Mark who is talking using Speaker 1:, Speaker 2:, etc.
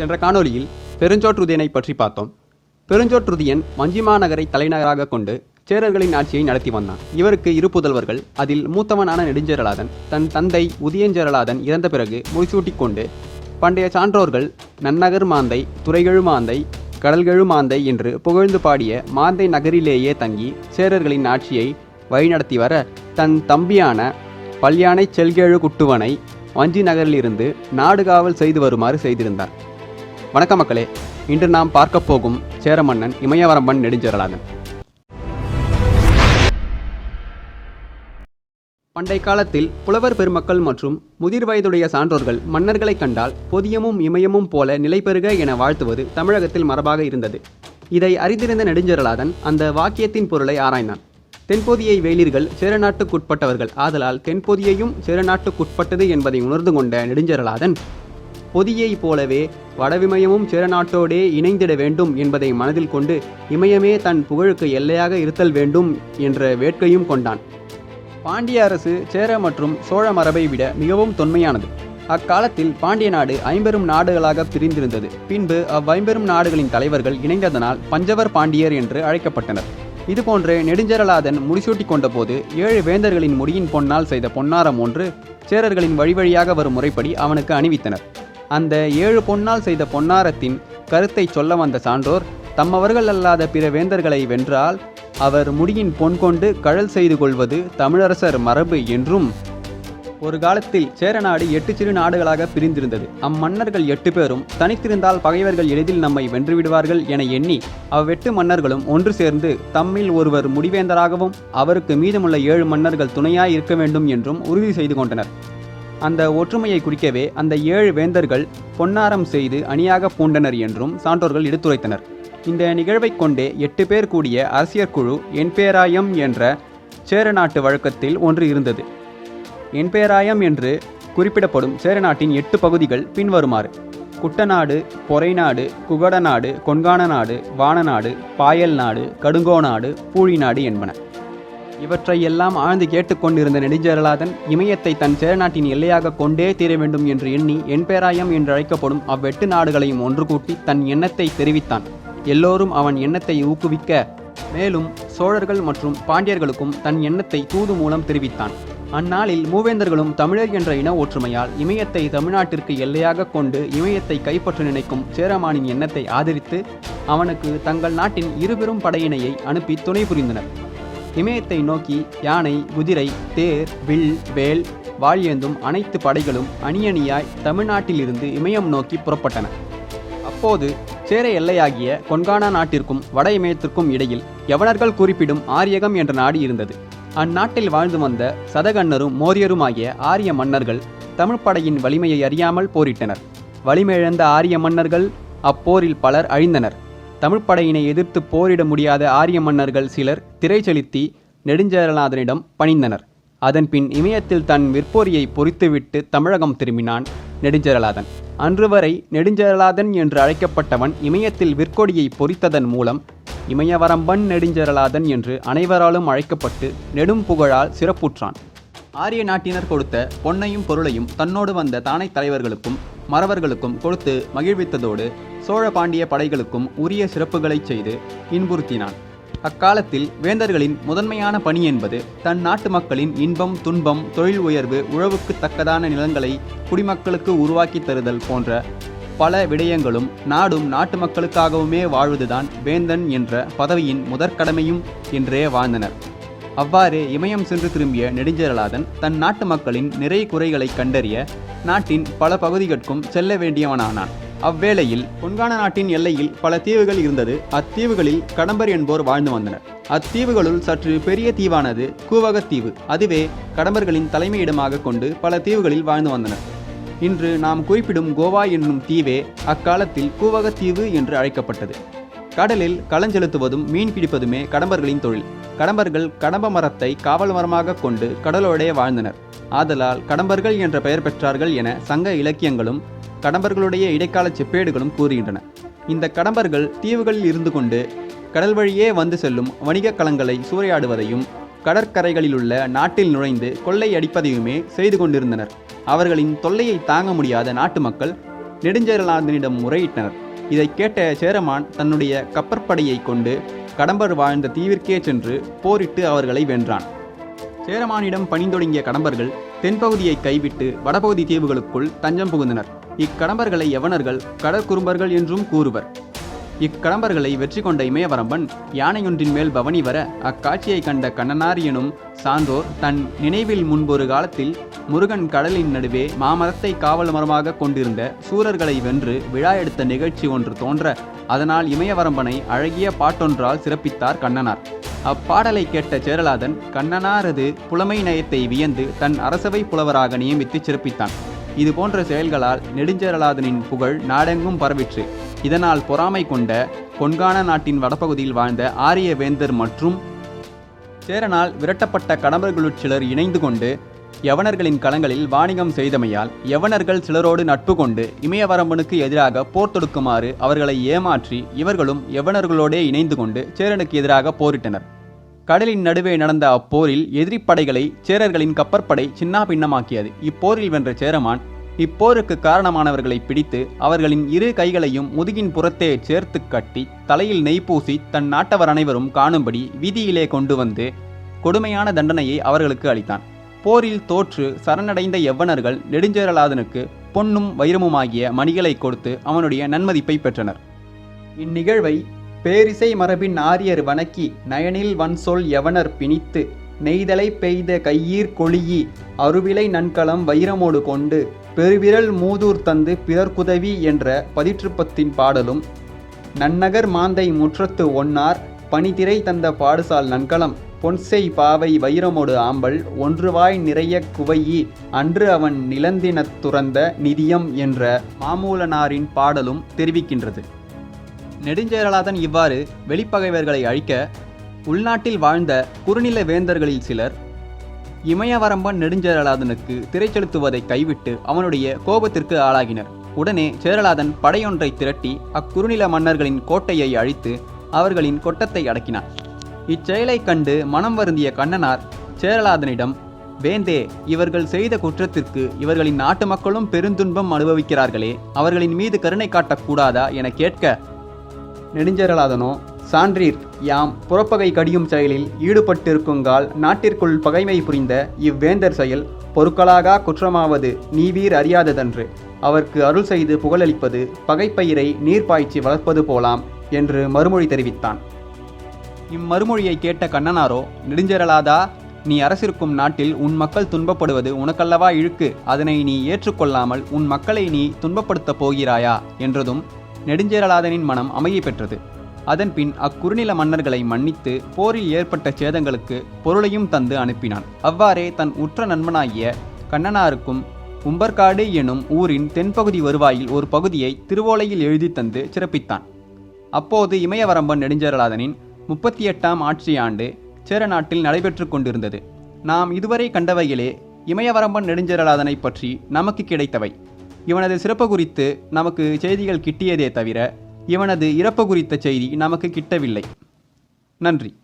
Speaker 1: சென்ற காணொளியில் பெருஞ்சோற்றுதியனை பற்றி பார்த்தோம். பெருஞ்சோற்றுதியன் மஞ்சிமா நகரை தலைநகராக கொண்டு சேரர்களின் ஆட்சியை நடத்தி வந்தான். இவருக்கு இரு புதல்வர்கள் அதில் மூத்தவனான நெடுஞ்சேரலாதன் தன் தந்தை உதயஞ்சேரலாதன் இறந்த பிறகு முடிசூட்டிக் கொண்டு பண்டைய சான்றோர்கள் நன்னகர் மாந்தை துறைகெழு மாந்தை கடல்கெழு மாந்தை என்று புகழ்ந்து பாடிய மாந்தை நகரிலேயே தங்கி சேரர்களின் ஆட்சியை வழிநடத்தி வர தன் தம்பியான பல்யானை செல்கேழு குட்டுவனை வஞ்சி நகரிலிருந்து நாடுகாவல் செய்து வருமாறு செய்திருந்தார். வணக்கம் மக்களே. இன்று நாம் பார்க்க போகும் சேர மன்னன் இமயவரம்பன் நெடுஞ்செரலாதன் பண்டை காலத்தில் புலவர் பெருமக்கள் மற்றும் முதிர் வயதுடைய சான்றோர்கள் மன்னர்களை கண்டால் பொதியமும் இமயமும் போல நிலைபெறுக என வாழ்த்துவது தமிழகத்தில் மரபாக இருந்தது. இதை அறிந்திருந்த நெடுஞ்செரலாதன் அந்த வாக்கியத்தின் பொருளை ஆராய்ந்தான். தென்பொதியை வேளிர்கள் சேரநாட்டுக்குட்பட்டவர்கள். ஆதலால் தென்போதியையும் சேரநாட்டுக்குட்பட்டது என்பதை உணர்ந்து கொண்ட நெடுஞ்செரலாதன் பொதியைப் போலவே வடவிமயமும் சேரநாட்டோடே இணைந்திட வேண்டும் என்பதை மனதில் கொண்டு இமயமே தன் புகழுக்கு எல்லையாக இருத்தல் வேண்டும் என்ற வேட்கையும் கொண்டான். பாண்டிய அரசு சேர மற்றும் சோழ மரபை விட மிகவும் தொன்மையானது. அக்காலத்தில் பாண்டிய நாடு ஐம்பெரும் நாடுகளாக பிரிந்திருந்தது. பின்பு அவ்வைம்பெரும் நாடுகளின் தலைவர்கள் இணைந்ததனால் பஞ்சவர் பாண்டியர் என்று அழைக்கப்பட்டனர். இதுபோன்று நெடுஞ்செரலாதன் முடிசூட்டி கொண்டபோது ஏழு வேந்தர்களின் முடியின் பொன்னால் செய்த பொன்னாரம் ஒன்று சேரர்களின் வழிவழியாக வரும் முறைப்படி அவனுக்கு அணிவித்தனர். அந்த ஏழு பொன்னால் செய்த பொன்னாரத்தின் கருத்தை சொல்ல வந்த சான்றோர் தம்மவர்கள் அல்லாத பிற வேந்தர்களை வென்றால் அவர் முடியின் பொன் கொண்டு கழல் செய்து கொள்வது தமிழரசர் மரபு என்றும் ஒரு காலத்தில் சேரநாடு எட்டு சிறு நாடுகளாக பிரிந்திருந்தது. அம்மன்னர்கள் எட்டு பேரும் தனித்திருந்தால் பகைவர்கள் எளிதில் நம்மை வென்றுவிடுவார்கள் என எண்ணி அவ்வெட்டு மன்னர்களும் ஒன்று சேர்ந்து தம்மில் ஒருவர் முடிவேந்தராகவும் அவருக்கு மீதமுள்ள ஏழு மன்னர்கள் துணையாய் இருக்க வேண்டும் என்றும் உறுதி செய்து கொண்டனர். அந்த ஒற்றுமையை குறிக்கவே அந்த ஏழு வேந்தர்கள் பொன்னாரம் செய்து அணியாக பூண்டனர் என்றும் சான்றோர்கள் எடுத்துரைத்தனர். இந்த நிகழ்வைக் கொண்டே எட்டு பேர் கூடிய அரசியற் குழு என்பேராயம் என்ற சேரநாட்டு வழக்கத்தில் ஒன்று இருந்தது. என்பேராயம் என்று குறிப்பிடப்படும் சேரநாட்டின் எட்டு பகுதிகள் பின்வருமாறு. குட்டநாடு பொறைநாடு குகடநாடு கொன்கான நாடு வானநாடு பாயல் நாடு கடுங்கோநாடு பூழிநாடு என்பன. இவற்றை எல்லாம் ஆழ்ந்து கேட்டுக்கொண்டிருந்த நெடுஞ்சேரலாதன் இமயத்தை தன் சேரநாட்டின் எல்லையாக கொண்டே தீர வேண்டும் என்று எண்ணி என்பேராயம் என்று அழைக்கப்படும் அவ்வெட்டு நாடுகளையும் ஒன்று கூட்டி தன் எண்ணத்தை தெரிவித்தான். எல்லோரும் அவன் எண்ணத்தை ஊக்குவிக்க மேலும் சோழர்கள் மற்றும் பாண்டியர்களுக்கும் தன் எண்ணத்தை தூது மூலம் தெரிவித்தான். அந்நாளில் மூவேந்தர்களும் தமிழர் என்ற இன ஒற்றுமையால் இமயத்தை தமிழ்நாட்டிற்கு எல்லையாக கொண்டு இமயத்தை கைப்பற்ற நினைக்கும் சேரமானின் எண்ணத்தை ஆதரித்து அவனுக்கு தங்கள் நாட்டின் இருபெரும் படையினையை அனுப்பி துணை புரிந்தனர். இமயத்தை நோக்கி யானை குதிரை தேர் வில் வேல் வாழியந்தும் அனைத்து படைகளும் அணியணியாய் தமிழ்நாட்டிலிருந்து இமயம் நோக்கி புறப்பட்டன. அப்போது சேர எல்லையாகிய கொன்கானா நாட்டிற்கும் வட இமயத்திற்கும் இடையில் யவனர்கள் குறிப்பிடும் ஆரியகம் என்ற நாடு இருந்தது. அந்நாட்டில் வாழ்ந்து வந்த சதகன்னரும் மோரியருமாகிய ஆரிய மன்னர்கள் தமிழ் படையின் வலிமையை அறியாமல் போரிட்டனர். வலிமையிழந்த ஆரிய மன்னர்கள் அப்போரில் பலர் அழிந்தனர். தமிழ் படையினை எதிர்த்து போரிட முடியாத ஆரிய மன்னர்கள் சிலர் திரை செலுத்தி நெடுஞ்சேரநாதனிடம் பணிந்தனர் அதன்பின் இமயத்தில் தன் விற்போரியை பொறித்துவிட்டு தமிழகம் திரும்பினான் நெடுஞ்சேரலாதன் அன்று வரை நெடுஞ்சேரலாதன் என்று அழைக்கப்பட்டவன் இமயத்தில் விற்கொடியை பொறித்ததன் மூலம் இமயவரம்பன் நெடுஞ்சேரலாதன் என்று அனைவராலும் அழைக்கப்பட்டு நெடும் புகழால் சிறப்புற்றான். ஆரிய நாட்டினர் கொடுத்த பொன்னையும் பொருளையும் தன்னோடு வந்த தானை தலைவர்களுக்கும் மறவர்களுக்கும் கொடுத்து மகிழ்வித்ததோடு சோழ பாண்டிய படைகளுக்கும் உரிய சிறப்புகளைச் செய்து இன்புறுத்தினான். அக்காலத்தில் வேந்தர்களின் முதன்மையான பணி என்பது தன் நாட்டு மக்களின் இன்பம் துன்பம் தொழில் உயர்வு உழவுக்கு தக்கதான நிலங்களை குடிமக்களுக்கு உருவாக்கி தருதல் போன்ற பல விடயங்களும் நாடும் நாட்டு மக்களுக்காகவுமே வாழ்வதுதான் வேந்தன் என்ற பதவியின் முதற்கடமையும் என்றே வாழ்ந்தனர். அவ்வாறு இமயம் சென்று திரும்பிய நெடுஞ்சேரலாதன் தன் நாட்டு மக்களின் நிறை குறைகளை கண்டறிய நாட்டின் பல பகுதிகளுக்கும் செல்ல வேண்டியவனானான். அவ்வேளையில் பொன்கான நாட்டின் எல்லையில் பல தீவுகள் இருந்தது. அத்தீவுகளில் கடம்பர் என்போர் வாழ்ந்து வந்தனர். அத்தீவுகளுள் சற்று பெரிய தீவானது கூவகத்தீவு அதுவே கடம்பர்களின் தலைமையிடமாக கொண்டு பல தீவுகளில் வாழ்ந்து வந்தனர். இன்று நாம் குறிப்பிடும் கோவா என்னும் தீவே அக்காலத்தில் கூவகத்தீவு என்று அழைக்கப்பட்டது. கடலில் களஞ்செலுத்துவதும் மீன் பிடிப்பதுமே கடம்பர்களின் தொழில். கடம்பர்கள் கடம்ப மரத்தை காவல் மரமாக கொண்டு கடலோடே வாழ்ந்தனர். ஆதலால் கடம்பர்கள் என்ற பெயர் பெற்றார்கள் என சங்க இலக்கியங்களும் கடம்பர்களுடைய இடைக்கால செப்பேடுகளும் கூறுகின்றன. இந்த கடம்பர்கள் தீவுகளில் இருந்து கொண்டு கடல் வழியே வந்து செல்லும் வணிகக் கலங்களை சூறையாடுவதையும் கடற்கரைகளிலுள்ள நாட்டில் நுழைந்து கொள்ளை அடிப்பதையுமே செய்து கொண்டிருந்தனர். அவர்களின் தொல்லையை தாங்க முடியாத நாட்டு மக்கள் நெடுஞ்செயலாளனிடம் முறையிட்டனர். இதை கேட்ட சேரமான் தன்னுடைய கப்பற்படையை கொண்டு கடம்பர் வாழ்ந்த தீவிற்கே சென்று போரிட்டு அவர்களை வென்றான். சேரமானிடம் பணிந்தொடங்கிய கடம்பர்கள் தென்பகுதியை கைவிட்டு வடபகுதி தீவுகளுக்குள் தஞ்சம் புகுந்தனர். இக்கடம்பர்களை யவனர்கள் கடற்குறும்பர்கள் என்றும் கூறுவர். இக்கடம்பர்களை வெற்றி கொண்ட இமயவரம்பன் யானையொன்றின் மேல் பவனி வர அக்காட்சியை கண்ட கண்ணனார் எனும் சான்றோர் தன் நினைவில் முன்பொரு காலத்தில் முருகன் கடலின் நடுவே மாமரத்தை காவல் மரமாக கொண்டிருந்த சூரர்களை வென்று விழா எடுத்த நிகழ்ச்சி ஒன்று தோன்ற அதனால் இமயவரம்பனை அழகிய பாட்டொன்றால் சிறப்பித்தார் கண்ணனார். அப்பாடலை கேட்ட சேரலாதன் கண்ணனாரது புலமை நயத்தை வியந்து தன் அரசவை புலவராக நியமித்து சிறப்பித்தான். இது போன்ற செயல்களால் நெடுஞ்சேரலாதனின் புகழ் நாடெங்கும் பரவிற்று. இதனால் பொறாமை கொண்ட கொன்கான நாட்டின் வடபகுதியில் வாழ்ந்த ஆரிய வேந்தர் மற்றும் சேரனால் விரட்டப்பட்ட கடம்பர்களுள் சிலர் இணைந்து கொண்டு யவனர்களின் களங்களில் வாணிகம் செய்தமையால் யவனர்கள் சிலரோடு நட்பு கொண்டு இமயவரம்பனுக்கு எதிராக போர் தொடுக்குமாறு அவர்களை ஏமாற்றி இவர்களும் யவனர்களோடே இணைந்து கொண்டு சேரனுக்கு எதிராக போரிட்டனர். கடலின் நடுவே நடந்த அப்போரில் எதிரிப்படைகளை சேரர்களின் கப்பற்படை சின்னாபின்னமாக்கியது. இப்போரில் வென்ற சேரமான் இப்போருக்கு காரணமானவர்களை பிடித்து அவர்களின் இரு கைகளையும் முதுகின் புறத்தே சேர்த்து கட்டி தலையில் நெய் பூசி தன் நாட்டவர் அனைவரும் காணும்படி வீதியிலே கொண்டு வந்து கொடுமையான தண்டனையை அவர்களுக்கு அளித்தான். போரில் தோற்று சரணடைந்த எவ்வனர்கள் நெடுஞ்சேரலாதனுக்கு பொன்னும் வைரமுமாகிய மணிகளை கொடுத்து அவனுடைய நன்மதிப்பை பெற்றனர். இந்நிகழ்வை பேரிசை மரபின் ஆரியர் வணக்கி நயனில் வன்சொல் யவனர் பிணித்து நெய்தலை பெய்த கையீர் கொளியி அருவிலை நன்கலம் வைரமோடு கொண்டு பெருவிரல் மூதூர் தந்து பிறர்க்குதவி என்ற பதிற்றுப்பத்தின் பாடலும் நன்னகர் மாந்தை முற்றத்து ஒன்னார் பனிதிரை தந்த பாடுசால் நன்கலம் பொன்செய் பாவை வைரமோடு ஆம்பல் ஒன்றுவாய் நிறைய குவையி அன்று அவன் நிலந்தினத் துறந்த நிதியம் என்ற மாமூலனாரின் பாடலும் தெரிவிக்கின்றது. நெடுஞ்செயலாதன் இவ்வாறு வெளிப்பகைவர்களை அழிக்க உள்நாட்டில் வாழ்ந்த குறுநில வேந்தர்களில் சிலர் இமயவரம்பன் நெடுஞ்சேரலாதனுக்கு திரை செலுத்துவதை கைவிட்டு அவனுடைய கோபத்திற்கு ஆளாகினர். உடனே சேரலாதன் படையொன்றை திரட்டி அக்குறுநில மன்னர்களின் கோட்டையை அழித்து அவர்களின் கொட்டத்தை அடக்கினார். இச்செயலைக் கண்டு மனம் வருந்திய கண்ணனார் சேரலாதனிடம் வேந்தே இவர்கள் செய்த குற்றத்திற்கு இவர்களின் நாட்டு மக்களும் பெருந்துன்பம் அனுபவிக்கிறார்களே அவர்களின் மீது கருணை காட்டக்கூடாதா என கேட்க. நெடுஞ்சேரலாதனோ சான்றீர் யாம் புறப்பகை கடியும் செயலில் ஈடுபட்டிருக்குங்கால் நாட்டிற்குள் பகைமை புரிந்த இவ்வேந்தர் செயல் பொருட்களாகா குற்றமாவது நீவீர் அறியாததன்று. அவர்க்கு அருள் செய்து புகழளிப்பது பகைப்பயிரை நீர் பாய்ச்சி வளர்ப்பது போலாம் என்று மறுமொழி தெரிவித்தான். இம்மறுமொழியை கேட்ட கண்ணனாரோ நெடுஞ்சேரலாதா நீ அரசிருக்கும் நாட்டில் உன் மக்கள் துன்பப்படுவது உனக்கல்லவா இழுக்கு? அதனை நீ ஏற்றுக்கொள்ளாமல் உன் மக்களை நீ துன்பப்படுத்தப் போகிறாயா? என்றதும் நெடுஞ்சேரலாதனின் மனம் அமைதி பெற்றது. அதன்பின் அக்குறுநில மன்னர்களை மன்னித்து போரில் ஏற்பட்ட சேதங்களுக்கு பொருளையும் தந்து அனுப்பினான். அவ்வாறே தன் உற்ற நண்பனாகிய கண்ணனாருக்கும் உம்பர்காடு எனும் ஊரின் தென்பகுதி வருவாயில் ஒரு பகுதியை திருவோலையில் எழுதி தந்து சிறப்பித்தான். அப்போது இமயவரம்பன் நெடுஞ்சேரலாதனின் முப்பத்தி எட்டாம் ஆட்சி ஆண்டு சேர நாட்டில் நடைபெற்று கொண்டிருந்தது. நாம் இதுவரை கண்டவையிலே இமயவரம்பன் நெடுஞ்சேரலாதனை பற்றி நமக்கு கிடைத்தவை. இவனது சிறப்பு குறித்து நமக்கு செய்திகள் கிட்டியதே தவிர இவனது இறப்பு குறித்த செய்தி நமக்கு கிட்டவில்லை. நன்றி.